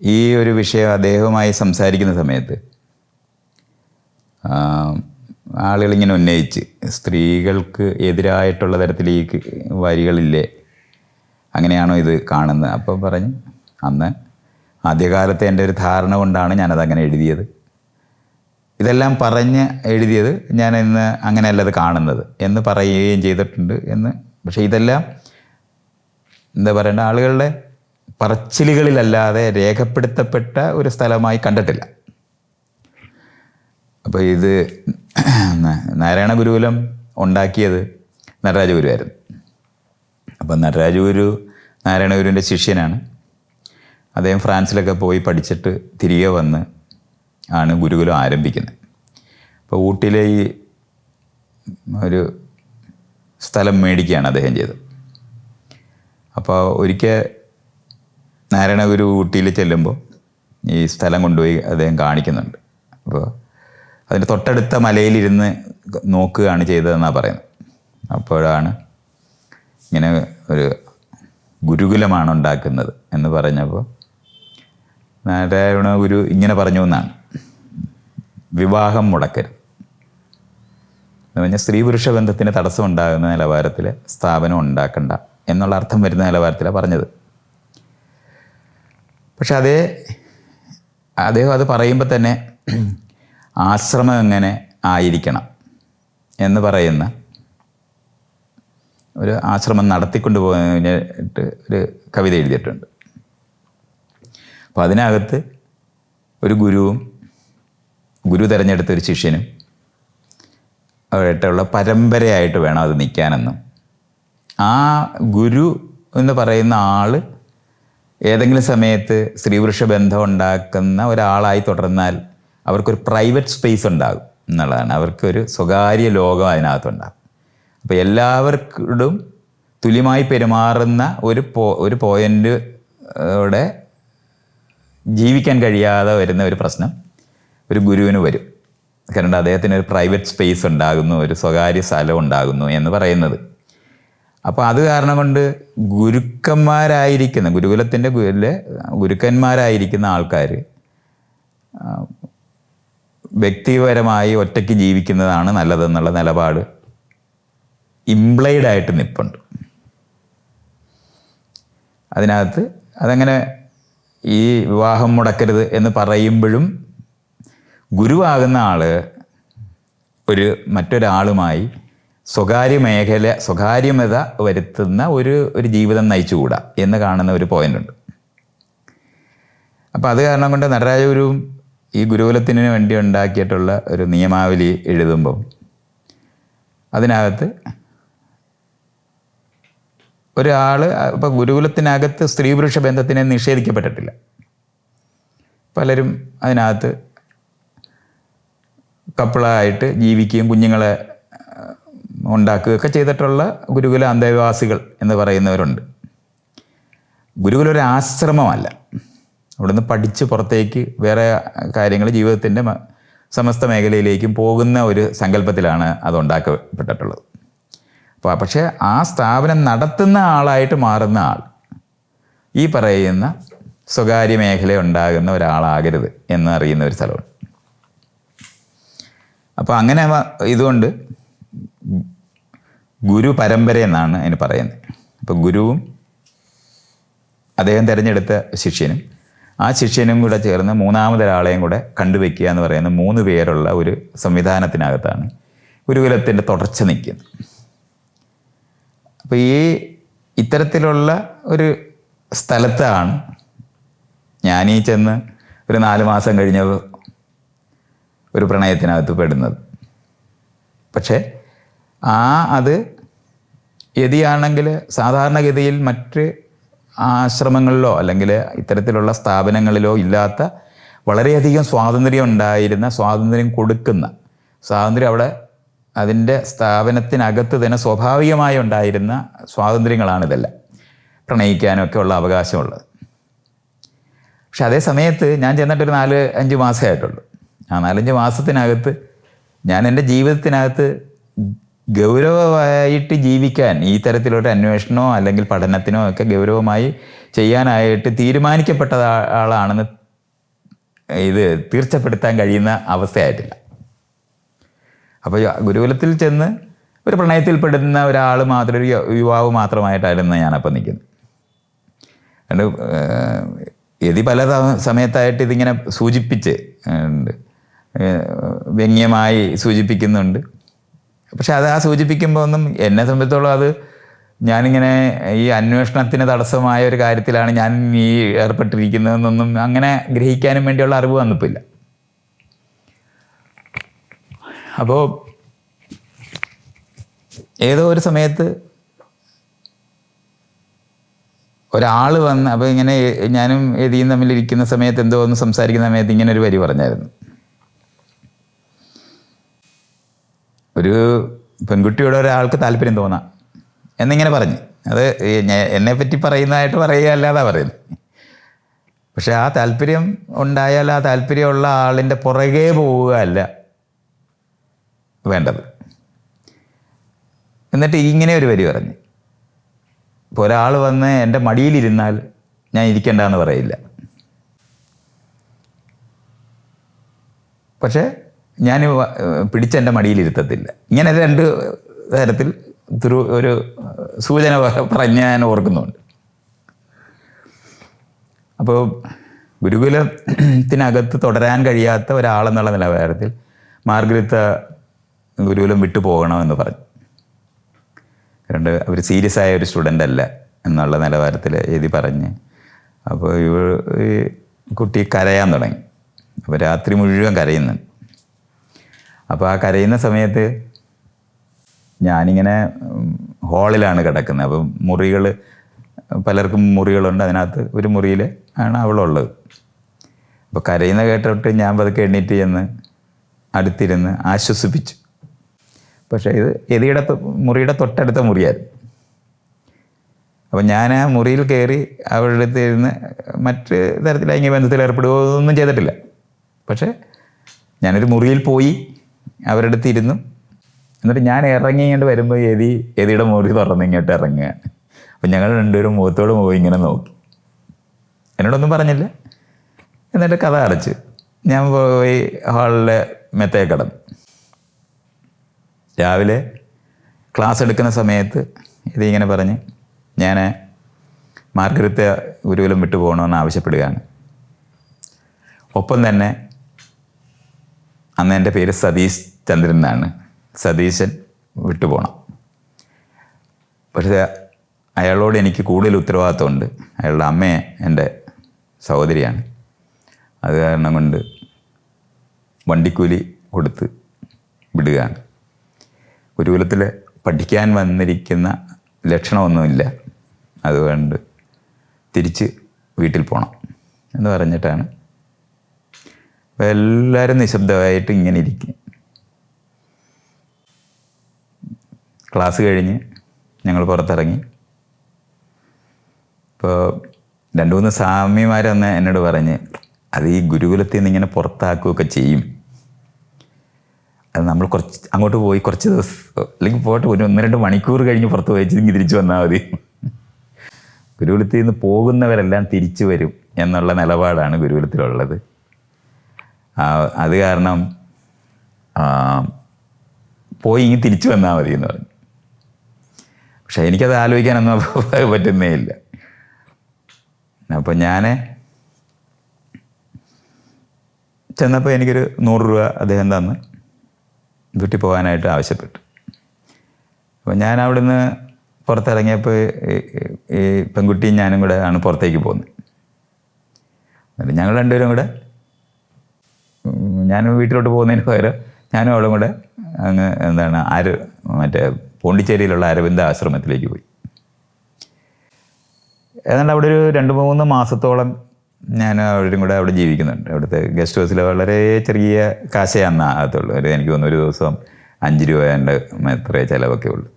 Speaker 2: ഈ ഒരു വിഷയം അദ്ദേഹവുമായി സംസാരിക്കുന്ന സമയത്ത് ആളുകളിങ്ങനെ ഉന്നയിച്ച് സ്ത്രീകൾക്ക് എതിരായിട്ടുള്ള തരത്തിൽ ഈ വരികളില്ലേ? അങ്ങനെയാണോ ഇത് കാണുന്നത്? അപ്പോൾ പറഞ്ഞു അന്ന് ആദ്യകാലത്തെ എന്റെ ഒരു ധാരണ കൊണ്ടാണ് ഞാനതങ്ങനെ എഴുതിയത്. ഇതെല്ലാം പറഞ്ഞ് എഴുതിയത് ഞാൻ ഇന്ന് അങ്ങനെയല്ല അത് കാണുന്നത് എന്ന് പറയുകയും ചെയ്തിട്ടുണ്ട് എന്ന്. പക്ഷേ ഇതെല്ലാം എന്താ പറയേണ്ട ആളുകളുടെ പറച്ചിലുകളിലല്ലാതെ രേഖപ്പെടുത്തപ്പെട്ട ഒരു സ്ഥലമായി കണ്ടിട്ടില്ല. അപ്പോൾ ഇത് നാരായണ ഗുരുകുലം ഉണ്ടാക്കിയത് നടരാജ ഗുരുവായിരുന്നു അപ്പം നടരാജ ഗുരു നാരായണ ഗുരുവിന്റെ ശിഷ്യനാണ്. അദ്ദേഹം ഫ്രാൻസിലൊക്കെ പോയി പഠിച്ചിട്ട് തിരികെ വന്ന് ആണ് ഗുരുകുലം ആരംഭിക്കുന്നത്. അപ്പോൾ ഊട്ടിയിലെ ഈ ഒരു സ്ഥലം മേടിക്കുകയാണ് അദ്ദേഹം ചെയ്തത്. അപ്പോൾ ഒരിക്കൽ നാരായണ ഗുരു ഊട്ടിയിൽ ചെല്ലുമ്പോൾ ഈ സ്ഥലം കൊണ്ടുപോയി അദ്ദേഹം കാണിക്കുന്നുണ്ട്. അപ്പോൾ അതിന്റെ തൊട്ടടുത്ത മലയിലിരുന്ന് നോക്കുകയാണ് ചെയ്തതെന്നാണ് പറയുന്നത്. അപ്പോഴാണ് ഇങ്ങനെ ഒരു ഗുരുകുലമാണ് ഉണ്ടാക്കുന്നത് എന്ന് പറഞ്ഞപ്പോൾ നാരായണ ഗുരു ഇങ്ങനെ പറഞ്ഞു എന്നാണ്. വിവാഹം മുടക്കരുത്. എന്ന് പറഞ്ഞാൽ സ്ത്രീ പുരുഷ ബന്ധത്തിന് തടസ്സം ഉണ്ടാകുന്ന നിലവാരത്തിൽ സ്ഥാപനം ഉണ്ടാക്കണ്ട എന്നുള്ള അർത്ഥം വരുന്ന നിലവാരത്തിലാണ് പറഞ്ഞത്. പക്ഷെ അതേ അദ്ദേഹം അത് പറയുമ്പോൾ തന്നെ ആശ്രമം എങ്ങനെ ആയിരിക്കണം എന്ന് പറയുന്ന ഒരു ആശ്രമം നടത്തിക്കൊണ്ട് പോയിട്ട് ഒരു കവിത എഴുതിയിട്ടുണ്ട്. അപ്പോൾ അതിനകത്ത് ഒരു ഗുരുവും ഗുരു തിരഞ്ഞെടുത്ത ഒരു ശിഷ്യനും അവരായിട്ടുള്ള പരമ്പരയായിട്ട് വേണം അത് നിൽക്കാനെന്നും ആ ഗുരു എന്ന് പറയുന്ന ആൾ ഏതെങ്കിലും സമയത്ത് സ്ത്രീപുരുഷ ബന്ധം ഉണ്ടാക്കുന്ന ഒരാളായി തുടർന്നാൽ അവർക്കൊരു പ്രൈവറ്റ് സ്പേസ് ഉണ്ടാകും എന്നുള്ളതാണ്. അവർക്കൊരു സ്വകാര്യ ലോകം അതിനകത്തുണ്ടാകും. അപ്പോൾ എല്ലാവർക്കും തുല്യമായി പെരുമാറുന്ന ഒരു പോ ഒരു പോയിന്റ് ടെ ജീവിക്കാൻ കഴിയാതെ വരുന്ന ഒരു പ്രശ്നം ഒരു ഗുരുവിന് വരും. കാരണം അദ്ദേഹത്തിന് ഒരു പ്രൈവറ്റ് സ്പേസ് ഉണ്ടാകുന്നു ഒരു സ്വകാര്യ സ്ഥലം ഉണ്ടാകുന്നു എന്ന് പറയുന്നത്. അപ്പോൾ അത് കാരണം കൊണ്ട് ഗുരുക്കന്മാരായിരിക്കുന്ന ഗുരുകുലത്തിന്റെ ഗുരുക്കന്മാരായിരിക്കുന്ന ആൾക്കാർ വ്യക്തിപരമായി ഒറ്റയ്ക്ക് ജീവിക്കുന്നതാണ് നല്ലതെന്നുള്ള നിലപാട്. ഇംപ്ലൈഡ് ആയിട്ട് നിൽപ്പുണ്ട് അതിനകത്ത് അതങ്ങനെ ഈ വിവാഹം മുടക്കരുത് എന്ന് പറയുമ്പോഴും ഗുരുവാകുന്ന ആൾ ഒരു മറ്റൊരാളുമായി സ്വകാര്യ മേഖല സ്വകാര്യമത വരുത്തുന്ന ഒരു ഒരു ജീവിതം നയിച്ചുകൂടാ എന്ന് കാണുന്ന ഒരു പോയിന്റ് ഉണ്ട്. അപ്പോൾ അത് കാരണം കൊണ്ട് നടരാജഗുരുവും ഈ ഗുരുകുലത്തിന് വേണ്ടി ഉണ്ടാക്കിയിട്ടുള്ള ഒരു നിയമാവലി എഴുതുമ്പം അതിനകത്ത് ഒരാൾ ഇപ്പം ഗുരുകുലത്തിനകത്ത് സ്ത്രീ പുരുഷ ബന്ധത്തിനെ നിഷേധിക്കപ്പെട്ടിട്ടില്ല. പലരും അതിനകത്ത് കപ്പിളായിട്ട് ജീവിക്കുകയും കുഞ്ഞുങ്ങളെ ഉണ്ടാക്കുകയൊക്കെ ചെയ്തിട്ടുള്ള ഗുരുകുല അന്തേവാസികൾ എന്ന് പറയുന്നവരുണ്ട്. ഗുരുകുലൊരാശ്രമമല്ല. ഒരു ആശ്രമമല്ല അവിടുന്ന് പഠിച്ച് പുറത്തേക്ക് വേറെ കാര്യങ്ങൾ ജീവിതത്തിന്റെ സമസ്ത മേഖലയിലേക്കും പോകുന്ന ഒരു സങ്കല്പത്തിലാണ് അത് ഉണ്ടാക്കപ്പെട്ടിട്ടുള്ളത്. അപ്പോൾ പക്ഷേ ആ സ്ഥാപനം നടത്തുന്ന ആളായിട്ട് മാറുന്ന ആൾ ഈ പറയുന്ന സ്വകാര്യ മേഖല ഉണ്ടാകുന്ന ഒരാളാകരുത് എന്ന് അറിയുന്ന ഒരു സ്ഥലമാണ്. അപ്പോൾ അങ്ങനെ ഇതുകൊണ്ട് ഗുരു പരമ്പര എന്നാണ് അതിന് പറയുന്നത്. അപ്പോൾ ഗുരുവും അദ്ദേഹം തിരഞ്ഞെടുത്ത ശിഷ്യനും ആ ശിഷ്യനും കൂടെ ചേർന്ന് മൂന്നാമതൊരാളെയും കൂടെ കണ്ടുവെക്കുക എന്ന് പറയുന്ന മൂന്ന് പേരുള്ള ഒരു സംവിധാനത്തിനകത്താണ് ഗുരുകുലത്തിന്റെ തുടർച്ച നിൽക്കുന്നത്. അപ്പോൾ ഈ ഇത്തരത്തിലുള്ള ഒരു സ്ഥലത്താണ് ഞാനീ ചെന്ന് ഒരു നാല് മാസം കഴിഞ്ഞ ഒരു പ്രണയത്തിനകത്ത് പെടുന്നത്. പക്ഷേ ആ അത് യതിയാണെങ്കിൽ സാധാരണഗതിയിൽ മറ്റ് ആശ്രമങ്ങളിലോ അല്ലെങ്കിൽ ഇത്തരത്തിലുള്ള സ്ഥാപനങ്ങളിലോ ഇല്ലാത്ത വളരെയധികം സ്വാതന്ത്ര്യം ഉണ്ടായിരുന്ന സ്വാതന്ത്ര്യം കൊടുക്കുന്ന സ്വാതന്ത്ര്യം അവിടെ അതിന്റെ സ്ഥാപനത്തിനകത്ത് തന്നെ സ്വാഭാവികമായി ഉണ്ടായിരുന്ന സ്വാതന്ത്ര്യങ്ങളാണിതെല്ലാം പ്രണയിക്കാനൊക്കെ ഉള്ള അവകാശമുള്ളത്. പക്ഷെ അതേ സമയത്ത് ഞാൻ ചെന്നിട്ടൊരു നാല് അഞ്ച് മാസമേ ആയിട്ടുള്ളൂ. ആ നാലഞ്ച് മാസത്തിനകത്ത് ഞാൻ എന്റെ ജീവിതത്തിനകത്ത് ഗൗരവമായിട്ട് ജീവിക്കാൻ ഈ തരത്തിലൊരു അന്വേഷണമോ അല്ലെങ്കിൽ പഠനത്തിനോ ഒക്കെ ഗൗരവമായി ചെയ്യാനായിട്ട് തീരുമാനിക്കപ്പെട്ട ആളാണെന്ന് ഇത് തീർച്ചപ്പെടുത്താൻ കഴിയുന്ന അവസ്ഥയായിട്ടില്ല. അപ്പോൾ ഗുരുകുലത്തിൽ ചെന്ന് ഒരു പ്രണയത്തിൽപ്പെടുന്ന ഒരാൾ മാത്രം ഒരു യുവാവ് മാത്രമായിട്ടായിരുന്നു ഞാനപ്പോൾ നിൽക്കുന്നത്. അതുകൊണ്ട് എതി പല സമയത്തായിട്ട് ഇതിങ്ങനെ സൂചിപ്പിച്ച് വ്യംഗ്യമായി സൂചിപ്പിക്കുന്നുണ്ട്. പക്ഷെ അത് ആ സൂചിപ്പിക്കുമ്പോൾ ഒന്നും എന്നെ സംബന്ധിച്ചോളം അത് ഞാനിങ്ങനെ ഈ അന്വേഷണത്തിന് തടസ്സമായ ഒരു കാര്യത്തിലാണ് ഞാൻ ഈ ഏർപ്പെട്ടിരിക്കുന്നതെന്നൊന്നും അങ്ങനെ ഗ്രഹിക്കാനും വേണ്ടിയുള്ള അറിവ് വന്നിപ്പില്ല അപ്പോൾ ഏതോ ഒരു സമയത്ത് ഒരാൾ വന്ന് അപ്പോൾ ഇങ്ങനെ ഞാനും എതിയും തമ്മിലിരിക്കുന്ന സമയത്ത് എന്തോ ഒന്ന് സംസാരിക്കുന്ന സമയത്ത് ഇങ്ങനെ ഒരു വരി പറഞ്ഞായിരുന്നു. ഒരു പെൺകുട്ടിയോട് ഒരാൾക്ക് താല്പര്യം തോന്നാം. എന്നിങ്ങനെ പറഞ്ഞു. അത് എന്നെ പറ്റി പറയുന്നതായിട്ട് പറയുക അല്ലാതെ പറയുന്നത് പക്ഷേ ആ താല്പര്യം ഉണ്ടായാൽ ആ താല്പര്യമുള്ള ആളിന്റെ പുറകെ പോവുക അല്ല വേണ്ടത്. എന്നിട്ട് ഇങ്ങനെ ഒരു വരി പറഞ്ഞു. ഇപ്പോൾ ഒരാൾ വന്ന് എന്റെ മടിയിലിരുന്നാൽ ഞാൻ ഇരിക്കണ്ടെന്ന് പറയില്ല. പക്ഷേ ഞാൻ പിടിച്ച പിടിച്ച് എന്റെ മടിയിലിരുത്തത്തില്ല. ഇങ്ങനെ രണ്ട് തരത്തിൽ ഒരു ഒരു സൂചന പറഞ്ഞ് ഞാൻ ഓർക്കുന്നുണ്ട്. അപ്പോൾ ഗുരുകുലത്തിനകത്ത് തുടരാൻ കഴിയാത്ത ഒരാളെന്നുള്ള നിലവാരത്തിൽ മാർഗരത്ത ഗുരുകുലം വിട്ടു പോകണമെന്ന് പറഞ്ഞു. രണ്ട് അവർ സീരിയസ് ആയ ഒരു സ്റ്റുഡന്റ് അല്ല എന്നുള്ള നിലവാരത്തിൽ എഴുതി പറഞ്ഞ് അപ്പോൾ ഇവ കുട്ടി കരയാൻ തുടങ്ങി. അപ്പോൾ രാത്രി മുഴുവൻ കരയുന്നുണ്ട്. അപ്പോൾ ആ കരയുന്ന സമയത്ത് ഞാനിങ്ങനെ ഹോളിലാണ് കിടക്കുന്നത്. അപ്പം മുറികൾ പലർക്കും മുറികളുണ്ട്. അതിനകത്ത് ഒരു മുറിയിൽ ആണ് അവളുള്ളത്. അപ്പോൾ കരയുന്ന കേട്ടിട്ട് ഞാൻ പതുക്കെ എണ്ണീറ്റ് ചെന്ന് അടുത്തിരുന്ന് ആശ്വസിപ്പിച്ചു. പക്ഷേ ഇത് എതിയുടെ മുറിയുടെ തൊട്ടടുത്ത മുറിയായിരുന്നു. അപ്പം ഞാൻ ആ മുറിയിൽ കയറി അവരുടെ അടുത്ത് ഇരുന്ന് മറ്റ് തരത്തിൽ ലൈംഗിക ബന്ധത്തിൽ ഏർപ്പെടുകയോ ഒന്നും ചെയ്തിട്ടില്ല. പക്ഷേ ഞാനൊരു മുറിയിൽ പോയി. അവരുടെ അടുത്ത് ഇരുന്നു. എന്നിട്ട് ഞാൻ ഇറങ്ങി ഇങ്ങോട്ട് വരുമ്പോൾ എതി എതിയുടെ മുറി തുറന്ന് ഇങ്ങോട്ട് ഇറങ്ങുകയാണ് അപ്പം ഞങ്ങൾ രണ്ടുപേരും മുഖത്തോട് പോയി ഇങ്ങനെ നോക്കി. എന്നോടൊന്നും പറഞ്ഞില്ല. എന്നിട്ട് കഥ അടച്ച്. ഞാൻ പോയി ഹാളിലെ മെത്തയെ കിടന്നു. രാവിലെ ക്ലാസ് എടുക്കുന്ന സമയത്ത് ഇതിങ്ങനെ പറഞ്ഞ് ഞാൻ മാർഗരത്തെ ഗുരുകുലം വിട്ടു പോകണമെന്ന് ആവശ്യപ്പെടുകയാണ്. ഒപ്പം തന്നെ അന്ന് എന്റെ പേര് സതീഷ് ചന്ദ്രൻ എന്നാണ്. സതീശൻ വിട്ടുപോകണം പക്ഷേ അയാളോട് എനിക്ക് കൂടുതൽ ഉത്തരവാദിത്തമുണ്ട് അയാളുടെ അമ്മയെ എന്റെ സഹോദരിയാണ്. അത് കാരണം കൊണ്ട് വണ്ടിക്കൂലി കൊടുത്ത് വിടുകയാണ്. ഗുരുകുലത്തിൽ പഠിക്കാൻ വന്നിരിക്കുന്ന ലക്ഷണമൊന്നുമില്ല. അതുകൊണ്ട് തിരിച്ച് വീട്ടിൽ പോകണം എന്ന് പറഞ്ഞിട്ടാണ് എല്ലാവരും നിശബ്ദമായിട്ട് ഇങ്ങനെ ഇരിക്കും. ക്ലാസ് കഴിഞ്ഞ് ഞങ്ങൾ പുറത്തിറങ്ങി. ഇപ്പോൾ രണ്ടു മൂന്ന് സ്വാമിമാരൊന്ന് എന്നോട് പറഞ്ഞ് അത് ഈ ഗുരുകുലത്തിൽ നിന്ന് ഇങ്ങനെ പുറത്താക്കുകയൊക്കെ ചെയ്യും. അത് നമ്മൾ കുറച്ച് അങ്ങോട്ട് പോയി കുറച്ച് ദിവസം അല്ലെങ്കിൽ പോയിട്ട് ഒരു ഒന്ന് രണ്ട് മണിക്കൂർ കഴിഞ്ഞ് പുറത്ത് പോയി ഇങ്ങ് തിരിച്ചു വന്നാൽ മതി. ഗുരുകുലത്തിൽ നിന്ന് പോകുന്നവരെല്ലാം തിരിച്ചു വരും എന്നുള്ള നിലപാടാണ് ഗുരുകുലത്തിലുള്ളത്. അത് കാരണം പോയി ഇനി തിരിച്ചു വന്നാൽ മതി എന്ന് പറഞ്ഞു. പക്ഷെ എനിക്കത് ആലോചിക്കാനൊന്നും പറ്റുന്നേ ഇല്ല. അപ്പം ഞാൻ ചെന്നപ്പോൾ എനിക്കൊരു നൂറ് രൂപ അദ്ദേഹം തന്ന് വീട്ടിൽ പോകാനായിട്ട് ആവശ്യപ്പെട്ടു. അപ്പം ഞാൻ അവിടുന്ന് പുറത്തിറങ്ങിയപ്പോൾ ഈ- പെൺകുട്ടിയും ഞാനും കൂടെ ആണ് പുറത്തേക്ക് പോകുന്നത്. ഞങ്ങൾ രണ്ടുപേരും കൂടെ ഞാൻ വീട്ടിലോട്ട് പോകുന്നതിന് പകരം ഞാനും അവളും കൂടെ അങ്ങ് എന്താണ് ആര് മറ്റേ പോണ്ടിച്ചേരിയിലുള്ള അരവിന്ദ ആശ്രമത്തിലേക്ക് പോയി. ഏതാണ്ട് അവിടെ ഒരു രണ്ട് മൂന്ന് മാസത്തോളം ഞാൻ അവരും കൂടെ അവിടെ ജീവിക്കുന്നുണ്ട്. അവിടുത്തെ ഗസ്റ്റ് ഹൗസിൽ വളരെ ചെറിയ കാശേ അകത്തുള്ളൂ ഒരു എനിക്ക് തോന്നുന്നു ഒരു ദിവസം അഞ്ച് രൂപ എന്റെ എത്ര ചിലവൊക്കെ ഉള്ളൂ.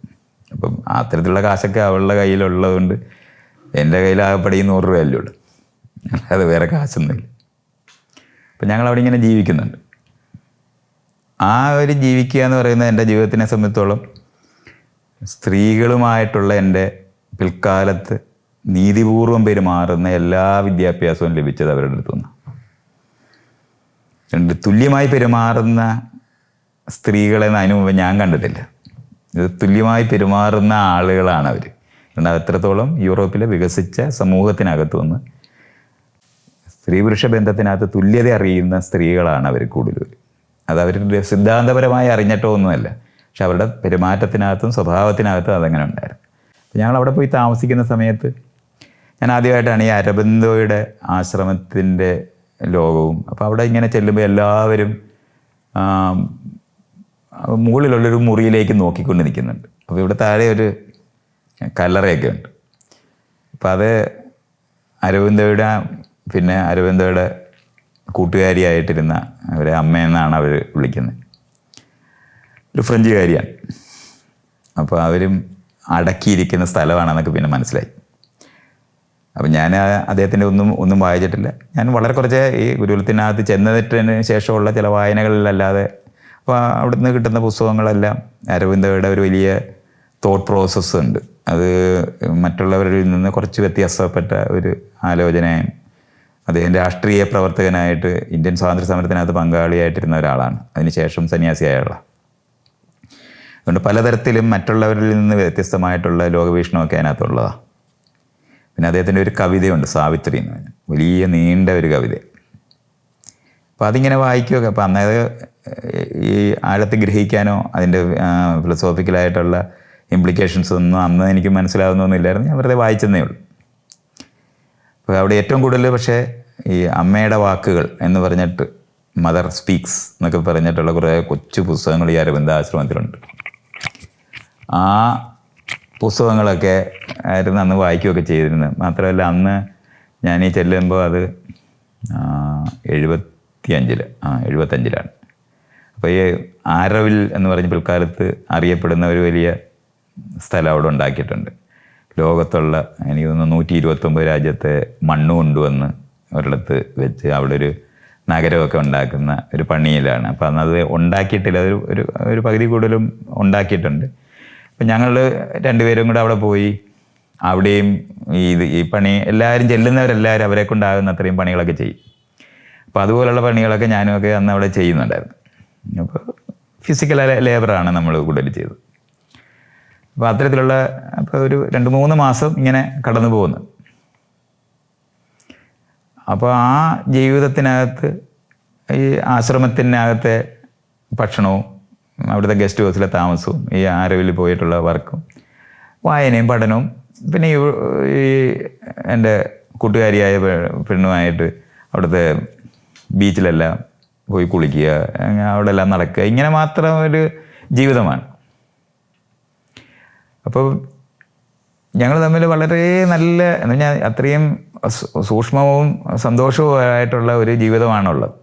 Speaker 2: അപ്പം അത്തരത്തിലുള്ള കാശൊക്കെ അവളുടെ കയ്യിലുള്ളതുകൊണ്ട് എന്റെ കയ്യിൽ ആകെപ്പടി നൂറ് രൂപയല്ലേ ഉള്ളൂ. അല്ലാതെ വേറെ കാശൊന്നുമില്ല. അപ്പം ഞങ്ങൾ അവിടെ ഇങ്ങനെ ജീവിക്കുന്നുണ്ട്. ആ ഒരു ജീവിക്കുക എന്ന് പറയുന്നത് എന്റെ ജീവിതത്തിനെ സംബന്ധിച്ചോളം സ്ത്രീകളുമായിട്ടുള്ള എന്റെ പിൽക്കാലത്ത് നീതിപൂർവം പെരുമാറുന്ന എല്ലാ വിദ്യാഭ്യാസവും ലഭിച്ചത് അവരുടെ അടുത്തുനിന്ന് രണ്ട് തുല്യമായി പെരുമാറുന്ന സ്ത്രീകളെ അതിനു മുമ്പ് ഞാൻ കണ്ടിട്ടില്ല. ഇത് തുല്യമായി പെരുമാറുന്ന ആളുകളാണ് അവർ കാരണം അത്രത്തോളം യൂറോപ്പിലെ വികസിച്ച സമൂഹത്തിനകത്തു നിന്ന് സ്ത്രീ പുരുഷ ബന്ധത്തിനകത്ത് തുല്യത അറിയുന്ന സ്ത്രീകളാണ് അവർ കൂടുതലും. അത് അവരുടെ സിദ്ധാന്തപരമായി അറിഞ്ഞിട്ടോ ഒന്നുമല്ല. പക്ഷെ അവരുടെ പെരുമാറ്റത്തിനകത്തും സ്വഭാവത്തിനകത്തും അതങ്ങനെ ഉണ്ടായിരുന്നു. ഞങ്ങൾ അവിടെ പോയി താമസിക്കുന്ന സമയത്ത് ഞാൻ ആദ്യമായിട്ടാണ് ഈ അരബിന്ദോയുടെ ആശ്രമത്തിന്റെ ലോകവും. അപ്പോൾ അവിടെ ഇങ്ങനെ ചെല്ലുമ്പോൾ എല്ലാവരും മുകളിലുള്ളൊരു മുറിയിലേക്ക് നോക്കിക്കൊണ്ട് നിൽക്കുന്നുണ്ട് അപ്പോൾ ഇവിടെ താഴെ ഒരു കല്ലറയൊക്കെ ഉണ്ട്. അപ്പോൾ അത് അരവിന്ദയുടെ പിന്നെ അരവിന്ദയുടെ കൂട്ടുകാരിയായിട്ടിരുന്ന അവരെ അമ്മയെന്നാണ് അവർ വിളിക്കുന്നത്. ഒരു ഫ്രഞ്ചുകാരിയാണ് അപ്പോൾ അവരും അടക്കിയിരിക്കുന്ന സ്ഥലമാണെന്നൊക്കെ പിന്നെ മനസ്സിലായി. അപ്പം ഞാൻ അദ്ദേഹത്തിന്റെ ഒന്നും ഒന്നും വായിച്ചിട്ടില്ല. ഞാൻ വളരെ കുറച്ച് ഈ ഗുരുകുലത്തിനകത്ത് ചെന്നതിന് ശേഷമുള്ള ചില വായനകളിലല്ലാതെ അപ്പോൾ അവിടുന്ന് കിട്ടുന്ന പുസ്തകങ്ങളെല്ലാം അരവിന്ദയുടെ ഒരു വലിയ തോട്ട് പ്രോസസ്സ് ഉണ്ട്. അത് മറ്റുള്ളവരിൽ നിന്ന് കുറച്ച് വ്യത്യാസപ്പെട്ട ഒരു ആലോചനയും അദ്ദേഹം രാഷ്ട്രീയ പ്രവർത്തകനായിട്ട് ഇന്ത്യൻ സ്വാതന്ത്ര്യ സമരത്തിനകത്ത് പങ്കാളിയായിട്ടിരുന്ന ഒരാളാണ്. അതിനുശേഷം സന്യാസിയായുള്ള. അതുകൊണ്ട് പലതരത്തിലും മറ്റുള്ളവരിൽ നിന്ന് വ്യത്യസ്തമായിട്ടുള്ള ലോകവീക്ഷണമൊക്കെ അതിനകത്തുള്ളതാണ് പിന്നെ അദ്ദേഹത്തിന്റെ ഒരു കവിതയുണ്ട് സാവിത്രി എന്ന് പറഞ്ഞു. വലിയ നീണ്ട ഒരു കവിത. അപ്പോൾ അതിങ്ങനെ വായിക്കുകയൊക്കെ. അപ്പോൾ അന്നത് ഈ ആഴത്തിൽ ഗ്രഹിക്കാനോ അതിന്റെ ഫിലോസോഫിക്കലായിട്ടുള്ള ഇംപ്ലിക്കേഷൻസ് ഒന്നും അന്ന് എനിക്ക് മനസ്സിലാവുന്നൊന്നുമില്ലായിരുന്നു ഞാൻ വെറുതെ വായിച്ചെന്നേ ഉള്ളൂ. അവിടെ ഏറ്റവും കൂടുതൽ പക്ഷേ ഈ അമ്മയുടെ വാക്കുകൾ എന്ന് പറഞ്ഞിട്ട് മദർ സ്പീക്സ് എന്നൊക്കെ പറഞ്ഞിട്ടുള്ള കുറേ കൊച്ചു പുസ്തകങ്ങൾ ഈ അരവിന്ദാശ്രമത്തിലുണ്ട് ആ പുസ്തകങ്ങളൊക്കെ ആയിരുന്നു അന്ന് വായിക്കുകയൊക്കെ ചെയ്തിരുന്നത്. മാത്രമല്ല അന്ന് ഞാൻ ഈ ചെല്ലുമ്പോൾ അത് എഴുപത്തി അഞ്ചിൽ ആ എഴുപത്തഞ്ചിലാണ്. അപ്പോൾ ഈ ആരവിൽ എന്ന് പറഞ്ഞ പിൽക്കാലത്ത് അറിയപ്പെടുന്ന ഒരു വലിയ സ്ഥലം അവിടെ ഉണ്ടാക്കിയിട്ടുണ്ട്. ലോകത്തുള്ള എനിക്ക് തോന്നുന്നു നൂറ്റി ഇരുപത്തൊമ്പത് രാജ്യത്തെ മണ്ണ് കൊണ്ടുവന്ന് ഒരിടത്ത് വെച്ച് അവിടെ ഒരു നഗരമൊക്കെ ഉണ്ടാക്കുന്ന ഒരു പണിയിലാണ്. അപ്പോൾ അന്നത് ഉണ്ടാക്കിയിട്ടില്ല. അതൊരു ഒരു ഒരു പകുതി കൂടുതലും ഉണ്ടാക്കിയിട്ടുണ്ട്. അപ്പം ഞങ്ങൾ രണ്ടുപേരും കൂടെ അവിടെ പോയി അവിടെയും ഈ ഇത് ഈ പണി എല്ലാവരും ചെല്ലുന്നവരെല്ലാവരും അവരെ കൊണ്ടാകുന്ന അത്രയും പണികളൊക്കെ ചെയ്യും. അപ്പോൾ അതുപോലുള്ള പണികളൊക്കെ ഞാനും ഒക്കെ അന്ന് അവിടെ ചെയ്യുന്നുണ്ടായിരുന്നു. അപ്പോൾ ഫിസിക്കൽ ലേബറാണ് നമ്മൾ കൂടുതൽ ചെയ്തത്. അപ്പോൾ അത്തരത്തിലുള്ള അപ്പോൾ ഒരു രണ്ട് മൂന്ന് മാസം ഇങ്ങനെ കടന്നു പോകുന്നു. അപ്പോൾ ആ ജീവിതത്തിനകത്ത് ഈ ആശ്രമത്തിനകത്തെ ഭക്ഷണവും അവിടുത്തെ ഗസ്റ്റ് ഹൗസിലെ താമസവും ഈ ആരവിൽ പോയിട്ടുള്ള വർക്കും വായനയും പഠനവും പിന്നെ ഈ എന്റെ കൂട്ടുകാരിയായ പെണ്ണുമായിട്ട് അവിടുത്തെ ബീച്ചിലെല്ലാം പോയി കുളിക്കുക അവിടെ എല്ലാം നടക്കുക ഇങ്ങനെ മാത്രം ഒരു ജീവിതമാണ്. അപ്പോൾ ഞങ്ങൾ തമ്മിൽ വളരെ നല്ല എന്ന് പറഞ്ഞാൽ അത്രയും സൂക്ഷ്മവും സന്തോഷവും ആയിട്ടുള്ള ഒരു ജീവിതമാണുള്ളത്.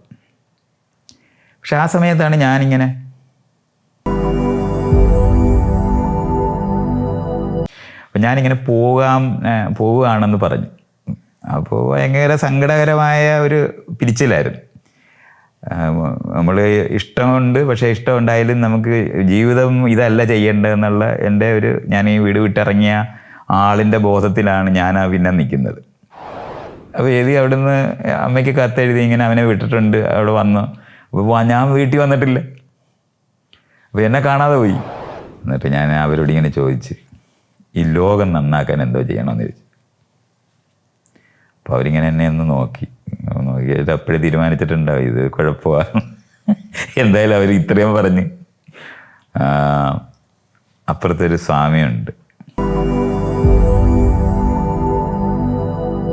Speaker 2: പക്ഷെ ആ സമയത്താണ് ഞാനിങ്ങനെ അപ്പം ഞാനിങ്ങനെ പോകാം പോവുകയാണെന്ന് പറഞ്ഞു. അപ്പോൾ ഭയങ്കര സങ്കടകരമായ ഒരു പിരിച്ചിലായിരുന്നു. നമ്മൾ ഇഷ്ടമുണ്ട് പക്ഷേ ഇഷ്ടം ഉണ്ടായാലും നമുക്ക് ജീവിതം ഇതല്ല ചെയ്യേണ്ടതെന്നുള്ള എന്റെ ഒരു ഞാൻ ഈ വീട് വിട്ടിറങ്ങിയ ആളിന്റെ ബോധത്തിലാണ് ഞാൻ ആ പിന്നെ നിൽക്കുന്നത്. അപ്പോൾ എഴുതി അവിടുന്ന് അമ്മയ്ക്ക് കത്തെഴുതി ഇങ്ങനെ അവനെ വിട്ടിട്ടുണ്ട് അവിടെ വന്നു. അപ്പോൾ ഞാൻ വീട്ടിൽ വന്നിട്ടില്ല. അപ്പോൾ എന്നെ കാണാതെ പോയി. എന്നിട്ട് ഞാൻ അവരോട് ഇങ്ങനെ ചോദിച്ച് ഈ ലോകം നന്നാക്കാൻ എന്തോ ചെയ്യണമെന്ന് ചോദിച്ചു. അപ്പോൾ അവരിങ്ങനെ എന്നെ ഒന്ന് നോക്കി. നോക്കിയിട്ട് അപ്പോഴേ തീരുമാനിച്ചിട്ടുണ്ടാവും ഇത് കുഴപ്പമാണ് എന്തായാലും അവർ ഇത്രയും പറഞ്ഞ്. അപ്പുറത്തൊരു സ്വാമിയുണ്ട്.